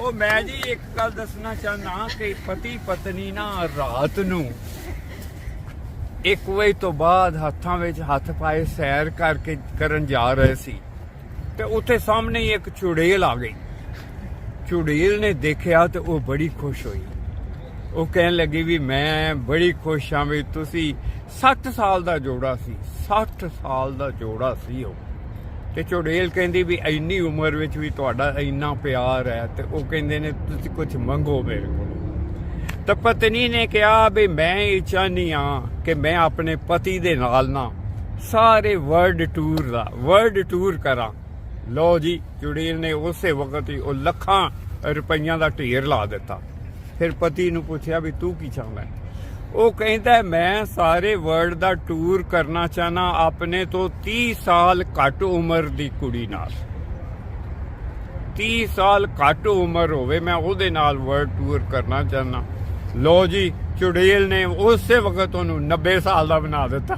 ਉਹ ਮੈਂ ਜੀ ਇੱਕ ਗੱਲ ਦੱਸਣਾ ਚਾਹੁੰਦਾ ਕਿ ਪਤੀ ਪਤਨੀ ਨਾ ਰਾਤ ਨੂੰ ਇੱਕ ਵਜੇ ਤੋਂ ਬਾਅਦ ਹੱਥਾਂ ਵਿੱਚ ਹੱਥ ਪਾਏ ਸੈਰ ਕਰਕੇ ਕਰਨ ਜਾ ਰਹੇ ਸੀ ਤੇ ਉੱਥੇ ਸਾਹਮਣੇ ਇੱਕ ਚੁੜੇਲ ਆ ਗਈ। ਚੁੜੇਲ ਨੇ ਦੇਖਿਆ ਤੇ ਉਹ ਬੜੀ ਖੁਸ਼ ਹੋਈ। ਉਹ ਕਹਿਣ ਲੱਗੀ ਵੀ ਮੈਂ ਬੜੀ ਖੁਸ਼ ਹਾਂ ਵੀ ਤੁਸੀਂ 60 ਸਾਲ ਦਾ ਜੋੜਾ ਸੀ 60 ਸਾਲ ਦਾ ਜੋੜਾ ਸੀ ਉਹ। ਤੇ ਚੁੜੇਲ ਕਹਿੰਦੀ ਵੀ ਇੰਨੀ ਉਮਰ ਵਿੱਚ ਵੀ ਤੁਹਾਡਾ ਇੰਨਾ ਪਿਆਰ ਹੈ ਤੇ ਉਹ ਕਹਿੰਦੇ ਨੇ, ਤੁਸੀਂ ਕੁਝ ਮੰਗੋ ਮੇਰੇ ਕੋਲ। ਤਾਂ ਪਤਨੀ ਨੇ ਕਿਹਾ ਵੀ ਮੈਂ ਇਹ ਚਾਹਨੀ ਆ ਕਿ ਮੈਂ ਆਪਣੇ ਪਤੀ ਦੇ ਨਾਲ ਨਾ ਸਾਰੇ ਵਰਲਡ ਟੂਰ ਦਾ ਵਰਲਡ ਟੂਰ ਕਰਾਂ। ਲੋ ਜੀ ਚੁੜੇਲ ਨੇ ਉਸੇ ਵਕਤ ਹੀ ਉਹ ਲੱਖਾਂ ਰੁਪਈਆਂ ਦਾ ਢੇਰ ਲਾ ਦਿੱਤਾ। ਫਿਰ ਪਤੀ ਨੂੰ ਪੁੱਛਿਆ ਵੀ ਤੂੰ ਕੀ ਚਾਹੁੰਦਾ ਉਹ ਕਹਿੰਦਾ ਮੈਂ ਸਾਰੇ ਵਰਲਡ ਦਾ ਟੂਰ ਕਰਨਾ ਚਾਹਨਾ, ਆਪਣੇ ਤੋਂ 30 ਸਾਲ ਘੱਟ ਉਮਰ ਦੀ ਕੁੜੀ ਨਾਲ। 30 ਸਾਲ ਘੱਟ ਉਮਰ ਹੋਵੇ, ਮੈਂ ਉਹਦੇ ਨਾਲ ਵਰਲਡ ਟੂਰ ਕਰਨਾ ਚਾਹਨਾ। ਲੋ ਜੀ, ਚੁੜੇਲ ਨੇ ਉਸੇ ਵਕਤ ਉਹਨੂੰ 90 ਸਾਲ ਦਾ ਬਣਾ ਦਿੱਤਾ।